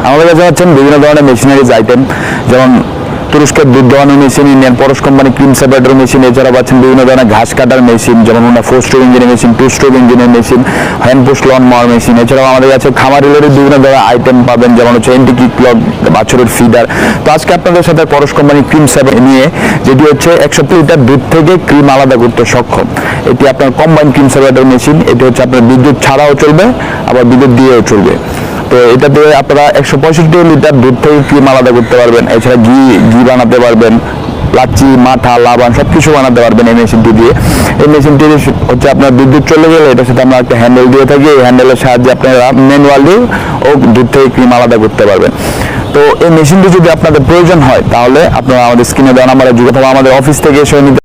আমাদের কাছে পাচ্ছেন বিভিন্ন ধরনের মেশিনারিজ আইটেম যেমন তুরস্কের দুধ দোয়ানো machine, Indian Paras company cream separator machine, এছাড়া পাচ্ছেন বিভিন্ন ধরনের ঘাস কাটার মেশিন যেমন ওনার ফোর স্ট্রোক ইঞ্জিনের মেশিন, টু স্ট্রোক ইঞ্জিনের machine, hand push lawn mower machine, এছাড়াও আমাদের কাছে খামার রিলেটেড বিভিন্ন ধরনের আইটেম পাবেন, যেমন হচ্ছে এন্টি কিক লক বাছুরের ফিডার তো আজকে আপনাদের সাথে পরশ কোম্পানি ক্রিম সেপার নিয়ে, যেটি হচ্ছে একশো লিটার দুধ থেকে ক্রিম আলাদা করতে সক্ষম। এটি আপনার কম্বাইন ক্রিম সেপারেটর মেশিন, এটি হচ্ছে আপনার বিদ্যুৎ ছাড়াও চলবে, আবার বিদ্যুৎ দিয়েও চলবে। তো এটাতে আপনারা একশো পঁয়ষট্টি লিটার দুধ থেকে ক্রিম আলাদা করতে পারবেন? এছাড়া ঘি ঘি বানাতে পারবেন, লাচ্ছি, মাঠা, লাবান সব কিছু বানাতে পারবেন এই মেশিনটি দিয়ে। এই মেশিনটি হচ্ছে আপনার বিদ্যুৎ চলে গেলে এটার সাথে আমরা একটা হ্যান্ডেল দিয়ে থাকি। এই হ্যান্ডেলের সাহায্যে আপনারা ম্যানুয়ালি ও দুধ থেকে ক্রিম আলাদা করতে পারবেন। তো এই মেশিনটি যদি আপনাদের প্রয়োজন হয়, তাহলে আপনারা আমাদের স্ক্রিনে দেওয়া নাম্বারে যোগাযোগ আমাদের অফিস থেকে এসে নিতে